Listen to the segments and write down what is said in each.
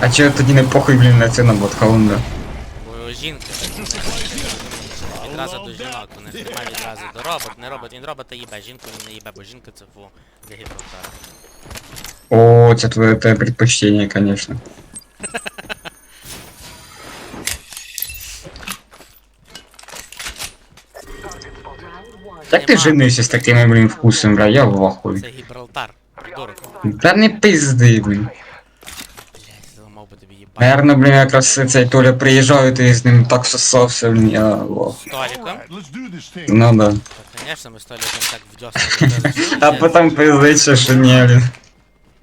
А чого тоді не похуй, блін, на це на Ботхаунда? Бо жінки. Відразу до жінок, вони ж немає відразу до робот, не робот, він робота їбе, жінку він не їбе, бо жінка це фу для Гібралтара. О, це твоє те предпочтение, конечно. Як ти Нема. женився з такими, блін, вкусом, бля, я в ахуї. Це Гібралтар. Придурок. Та не пизди, блін. Блять, зламав би тобі їбать. Наверно, блін, якраз цей Толя приїжджав, і ти з ним так сосався, блін, я лох. З Толіком? Alright, let's do this thing. Ну да. Та, конечно, ми з Толіком так вдьосили. А потім пиздиться, що ні, блін.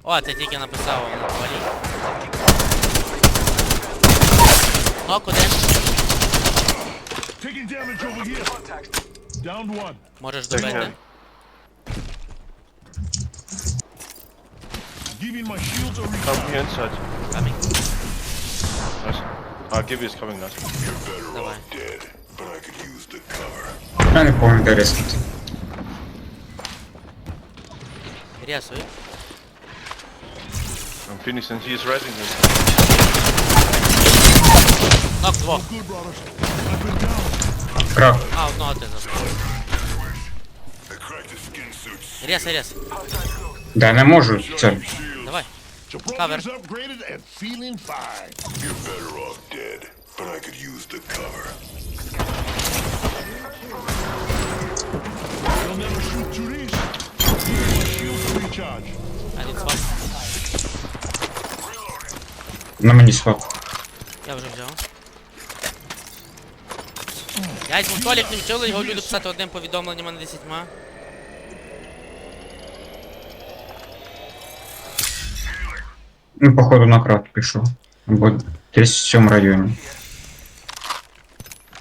О, ти тільки написав на Толі. Нок один. Taking damage over here. Downed one. Можеш добити. Giving my shields a Come recharge. here inside. Камінь. Nice. Uh, Gibby is coming now. Давай. Я не пам'ятаю, де рискнути. Рєсуй. I'm finishing. He is resing him. Нок двох. Good, brothers. I've been down. Крах. А, одного ти забрав. Рєс, рєс. Да, не можу, це. Давай. Jabroni's but I could use the cover. They'll never shoot through these. Giving my shields a recharge. А він свап. На мені свап. Я вже взяв. Я візьму Толік не вчили, його люди писати одним повідомленням, а не десятьма. Ну, походу на крат пішов. Або десь в цьому районі.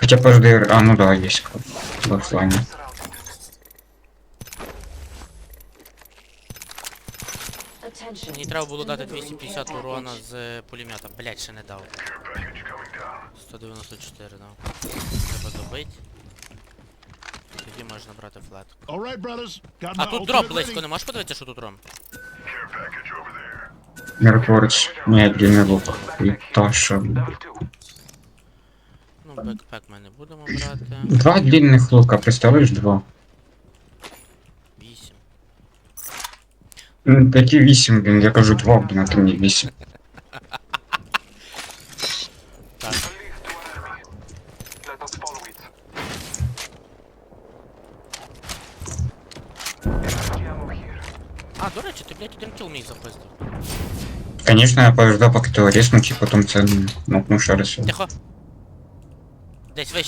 Хоча подожди, а ну да, є крат. В офлайні. Мені треба було дати 250 урона з е, пулемета. Блять, ще не дав. 194 дав. Треба добити. Тоді можна брати флет. All right, brothers. Got А my тут дроп ultimate близько, ready. не можеш подивитися, що тут ром? Миротворець. Медленний лук. І та що. Ну, бекпек ми не будемо брати. Два длинних лука, представляєш два? 8. М, Які вісім, блін, я кажу два, блін, а ти мені вісім. Так. Let us follow it. Ammo here. А, до речі, ти, блядь, один кіл мій запиздив. Конечно, я подождав, поки ти резнуть, і потім це ну, нокнув ще раз. Тихо.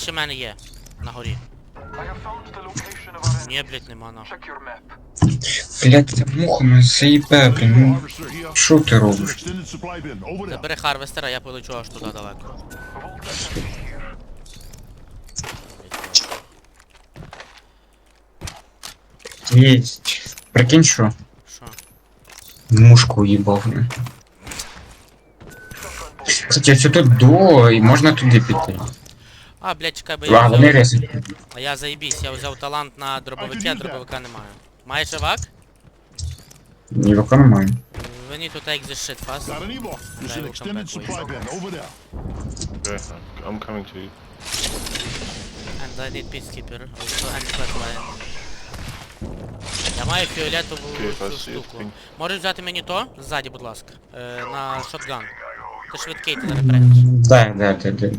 більше мене є. На горі. Ні, блять, нема нахуй. Блять, ця муха заїбе, блін. Ну, що ти робиш? Забери харвестера, я полечу аж туди далеко. Єсть. Прикинь, що? Що? Мушку уїбав. Кстати, а що тут до, і можна туди піти. А, блядь, чекай, бо А, я вони взяв... резать. А я заїбісь, я взяв талант на дробовики, а А ти дробовика немає. Маєш евак? Ні, поки немає. We need to take this shit fast. Got an Evo. There's I an will come extended back with supply you. bin. Over there. Okay, I'm coming to you. And I need peacekeeper. Also and flatline. Я маю фіолетову Окей, цю fast, штуку. yes, Можеш взяти мені то? Ззаді, будь ласка. Е, на шотган. Ти швидкий, ти зараз пригнеш. Да, да, да, да. Е,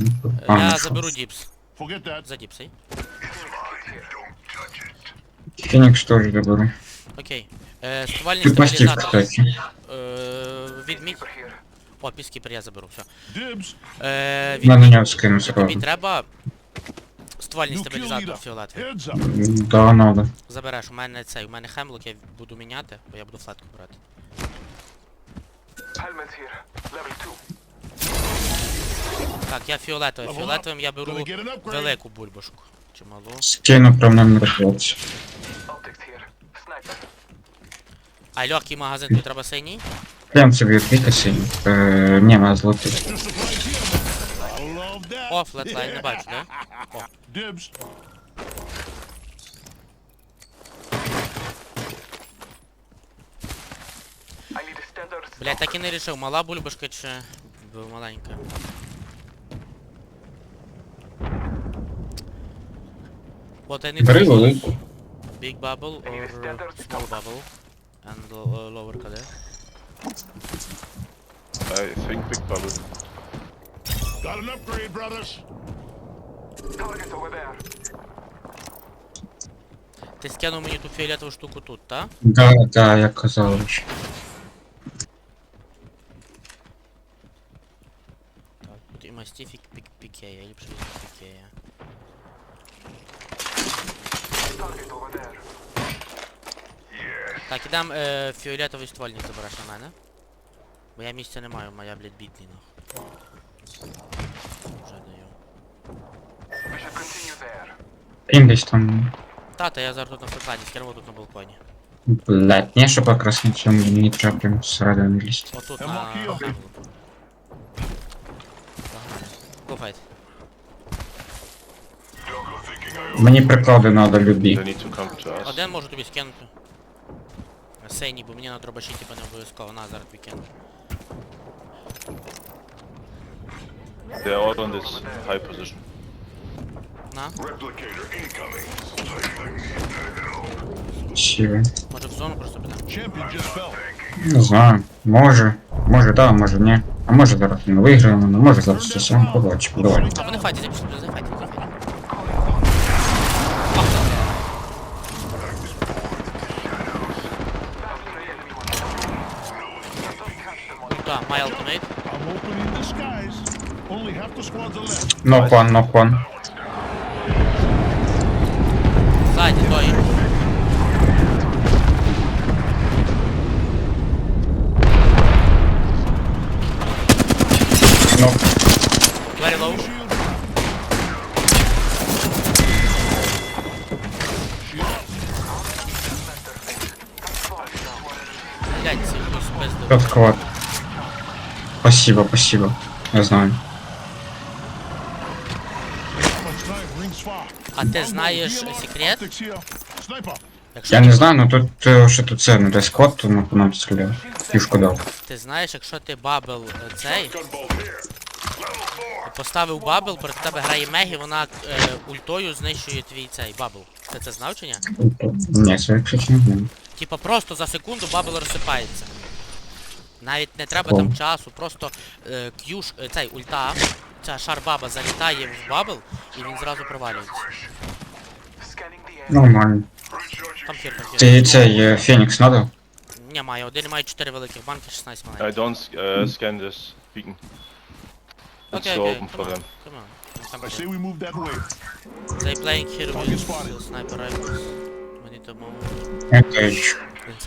А, Я ну що. заберу діпс. Forget that. За діпсей. Фінікс теж заберу. Окей. Е, ствольний Тут мастів, стабілізатор. кстати. Е, відміть. Here. О, піскіпер я заберу, все. Dibs. Е, На відміть. мене скину Тобі сразу. треба ствольний New kill стабілізатор leader. фіолетовий. Heads up. Да, надо. Забереш, у мене цей, у мене хемлок, я буду міняти, бо я буду флетку брати. Helmet here. Level 2. Так, я фіолетовий. Фіолетовим я беру велику бульбашку. Чи малу? Скину прям нам на. А легкий магазин тут треба синій? Прям собі кілька синій. Е, ні, має золотий. О, флетлайн не бачу, да? О. Блять, так і не рішив, мала бульбашка чи маленька. What I need Бери to велику. use? Big bubble or small bubble? And uh, lower color. I think big bubble. Got an upgrade, brothers. Target over there. Ти скинув мені ту фіолетову штуку тут, та? Да, да, як казав. ще. Так, тут і мастифік пік пікея, я ліпше Так, ідем е, фіолетовий ствольник забереш на мене. Бо я місця не маю, моя, блядь, бідний нах. Вже даю. We should continue there. Він десь там. Тата, я зараз тут на фасаді, скермо тут на балконі. Блять, не щоб якраз на цьому мені треба прям зсередини лізти. Отут Я на... мог їхати. Погнали. Go fight. Мені приклади надо любі. They need to come to us. Один можу тобі скинути. Сейні, бо мені на дробаші типа не обов'язково, на зараз тобі кину. They're all on this high position. На, Replicator incoming. Може в зону просто підемо. Champion just fell. Не знаю. Може. Може да, може ні. А може зараз ми виграємо, ну може зараз сам побачимо. Давай. А вони файтять, запишіть, зафайтять, Нок ван, нок ван. Ззаді, той. Нок. Very low. Блять, квад. Спасибо, спасибо. Я знаю. Ти знаєш секрет? Якщо Я ти- не знаю, ну тут е, що тут це, ну де сквад, то ну, нам стріляє. Фішку дав. Ти знаєш, якщо ти бабл е, цей, Gunbolt here. Level 4. поставив бабл, проти тебе грає Мегі, вона е, ультою знищує твій цей бабл. Ти це знав чи ні? Ні, це якщо не знаю. Типа просто за секунду бабл розсипається. Навіть не треба там часу, просто е, к'юш, е, цей ульта, ця шар баба залітає в бабл і він зразу провалюється. Нормально. Там хір, там хір. Ти цей е, Фенікс надо? Ні, має один, має 4 великих банки, 16 I маленьких. don't uh, scan this beacon. It's Окей, so окей, open come for on, them. come on. Come I say we move that way. They playing here with sniper rifles. To move Я теж.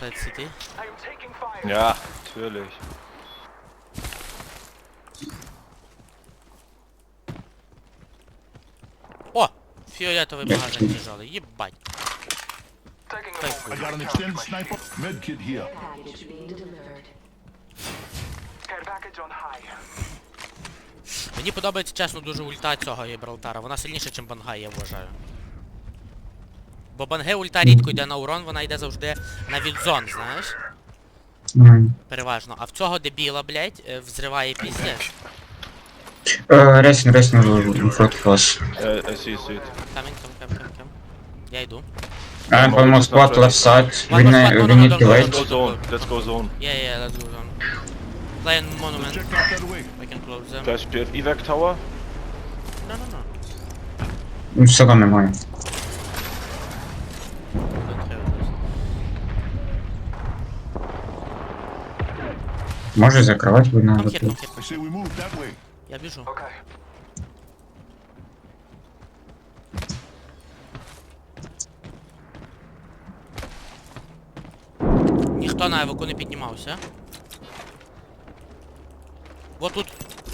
inside city. I am taking fire. Ja, natürlich. О! Фіолетовий магазин тяжелый, єбать. Taking a Thank I moment. got an extended sniper. Med kit here. Package being delivered. Care package on high. Мені подобається чесно дуже ульта цього Гібралтара. Вона сильніша, ніж Бангай, я вважаю. Бо Банге ульта рідко йде на урон, вона йде завжди на відзон, знаєш? М. Переважно. А в цього дебіла, блядь, е, взриває піздець. Е, Рейсін, рейсін проти вас. Uh, I see, see it. Камінь, кам, кам, кам, кам. Я йду. And almost squad left side. We, One more ne- squad, we no, no, need no, to no, wait. no, Let's go zone. Let's go zone. Yeah, yeah, let's go on. Play in monument. Check out that way. We can close them. Guys, do you have evac tower? No, no, no. Ну, Все одно немає. I say we move that way. Я біжу. Okay. Ніхто на еваку не піднімався. Вот тут,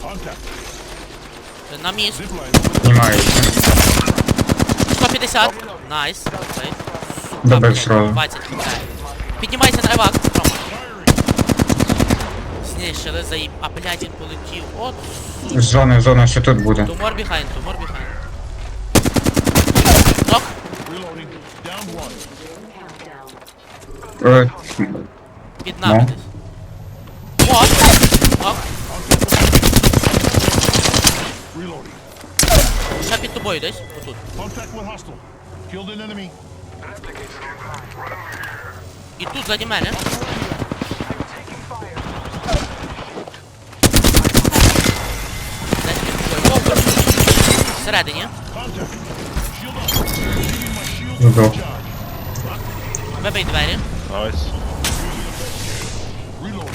Contact. е, на міст. Zipline. Знімається. 150. Найс. Окей. Добре, блядь, сразу. 20 кидає. Піднімайся на евак, Рома. Знищили, заїб. А, блядь, він полетів. От, сука. Зона, зона, все тут буде. Two more behind, two more behind. Нок. Reloading. Down one. Countdown. Е, Під нами Ну. десь. О! О! Reloading. Ще під тобою десь. Отут. Contact with hostile. Killed an enemy. І тут заді мене. Taking fire. Десь під тобою. О, боже. Всередині. Contact. Shield up. Leaving my shield Ну, to да. recharge. Вибий двері. Nice. Reloading.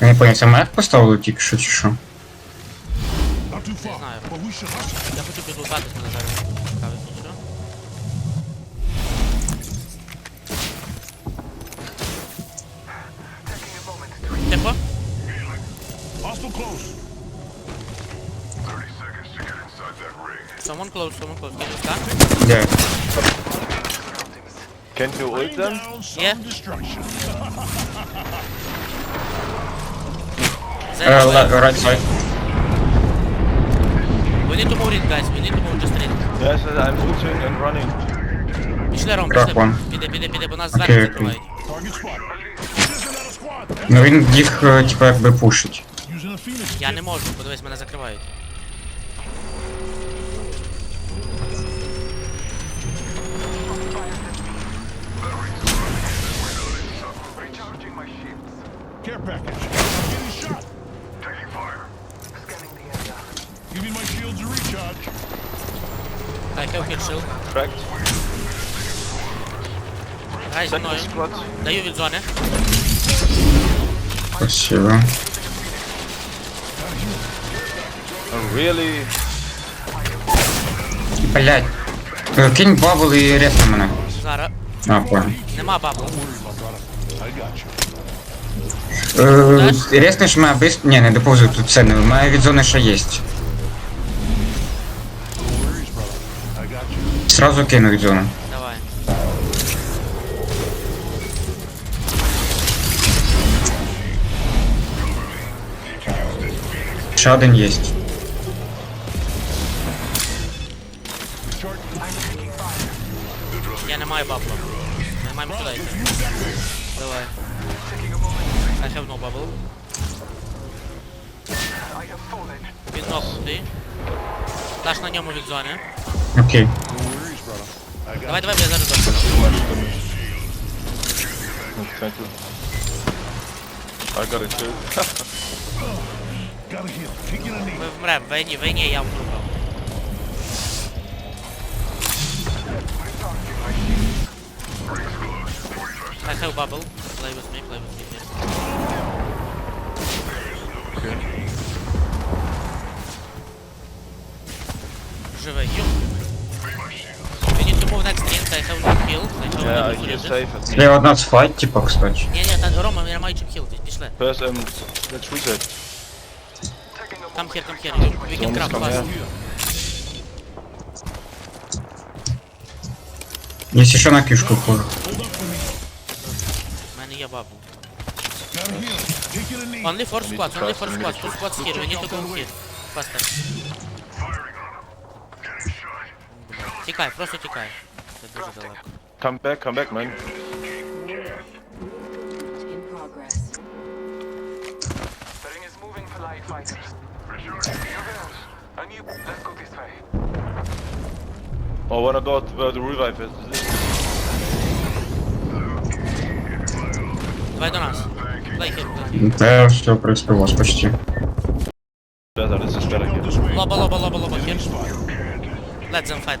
Я не понял, це маяк поставили тільки що чи що? Not too far. знаю. But we should hustle. Я хотів підлутатись, мене зараз цікавить нічого. Taking a moment to Тихо. Hostile close. 30 seconds to get inside that ring. Someone close, someone close. Can you start? Де? surroundings. Can you ult Rain them? down some Yeah. destruction. Е, Зараз. ле- right side. We need to move it, guys. We need to move just read. Yes, I'm ulting and running. Пішли, Ром, Так, пішли. вон. Піде, піде, піде, бо нас Окей, зверху окей. закривають. Target spot. This is another squad. Ну він їх, е, типу, якби пушить. Using a phoenix. Я kit. не можу, подивись, мене закривають. Recharging my shields. Care package. Cracked. Грай зі Second мною. squad. Даю від зони. Спасибо. Oh, really? Блять. Е, Кинь бабл і ресни мене. Зараз. А, понял. Нема бабл. I got you. Е, Реснеш мене без... Ні, не доповзу тут це не. У мене від зони ще є. Сразу кину від зони. Давай. Ще один є. Я не маю баблу. Ми маємо сюди йти. Давай. I have no bubble. I have fallen. Він нокнутий. Даш на ньому від зони. Окей. No Давай, давай, я зараз дам. Too much damage. Oh, Thank you. I got it too. Gotta heal. Taking a knee. Ми вмрем, війні, війні я вмру. I have bubble. Play with me, play with me. Here. Живе, ю. I have Yeah, no I heal heal. safe at me. Є одна з файт, типа, кстати. Ні, ні, та Рома, я маю чим хілити, пішли. First, um, let's reset. Taking a Come moment. here, come here, you, we can Zone is craft coming fast. here. Якщо що на кішку хожу. Hold up for me. У мене є бабу. Gotta heal. Taking a knee. Only four Need squads, to only trust four them, squads, need two to squads here, we need to go here. Faster. Firing on him. Getting shot. Тікай, просто тікай. Це дуже далеко. Come back, come back, man. in progress. The ring is moving for light fighters. Reveals. A new. Let's go this way. Oh, I wanna go to where the revive is. Давай до нас. Play here, play here. Та все, в принципі, у вас почти. my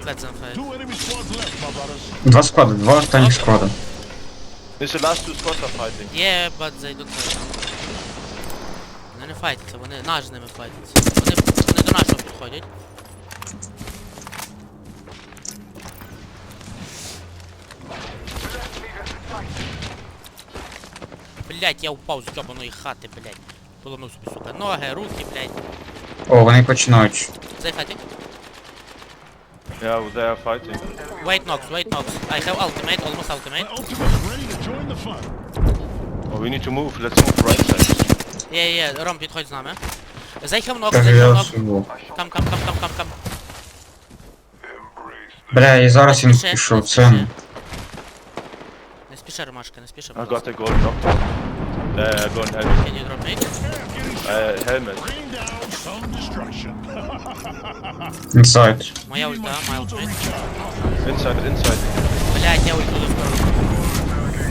brothers. Два склади, два останніх склади. This the last two squads are fighting. Yeah, but they don't fight. Вони не файтяться, вони наш з ними файтяться. Вони, вони до нашого підходять. Блять, я упав з йобаної хати, блять. Поломив собі, сука. Ноги, руки, блять. О, вони починають. Зай хаті. Yeah, they are fighting. Wait Nox, wait Nox. I have ultimate, almost ultimate. My ultimate is ready to join the fun. Oh, we need to move. Let's move right side. Є, є, Ром, підходь з нами. They have Nox, Так, they have я Nox. всього. Кам, кам, кам, кам, кам, кам. Embrace Бля, і зараз він Спіши, пішов, не це... спіши. Не спіши, спіши, Ромашка, не спіши. I будь got ласка. the gold knocked. Uh, golden helmet. Can you drop me? Uh, helmet. Rain down some destruction. Інсайд. Моя Need my ульта, моя shield to ульта. recharge. Inside, inside. Блять, я ульту скоро.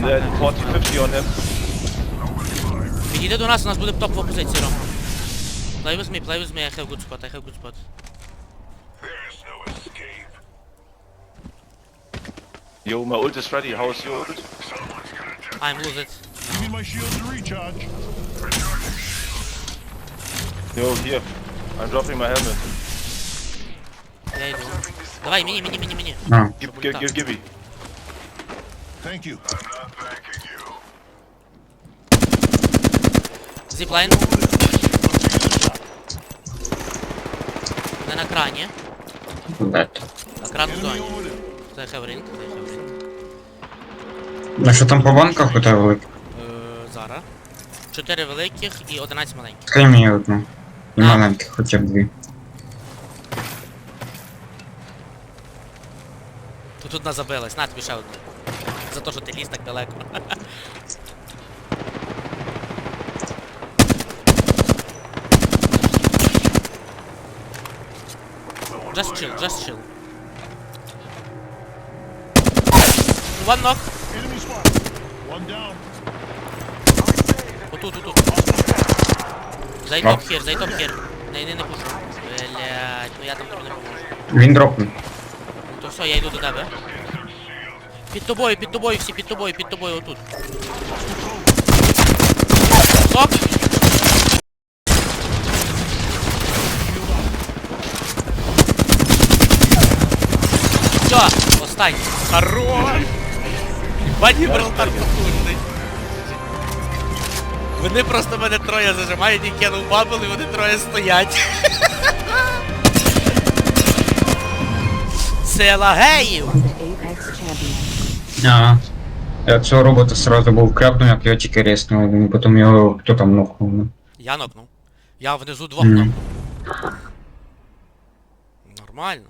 Then 40, 50 on him. Підійди до нас, у нас буде топова позиція, Ром. Play with me, play with me, I have good spot, I have good spot. There's no escape. Yo, my ult is ready. How is your ult? I'm lose it. Need my shield to recharge. Yo, here. I'm dropping my helmet. Я йду. Давай, мені, мені, мені, мені. А, Give, give, ульта. give, give me. Thank you. Зіплайн. На крані. блядь. А кран в зоні. Це хеврінг, це хеврінг. Ну що там по банках у тебе велике? Е, зараз. Чотири великих і 11 маленьких. Скажи мені одну. Маленьких хоча б дві. Тут одна забилась, на тобі ще одну. За те, що ти ліз так далеко. Just chill, just chill. One knock. Enemy spotted. One down. Отут, отут. Зайдоп Knock. хер, зайдоп хер. Не, не, не пушу. Блять, ну я там тобі не поможу. Він дропнув. Ну то все, я йду до тебе. Під тобою, під тобою, всі під тобою, під тобою, отут. Стоп! Все, останній. Хорош! Баді Бралтар потужний. Вони просто мене троє зажимають і кинув бабл, і вони троє стоять. Сила геїв! Ага. Я цього робота сразу був крапнув, як його тільки резнув, потім його хто там нокнув. ну. Я нокнув. Я внизу двох нокнув. Нормально.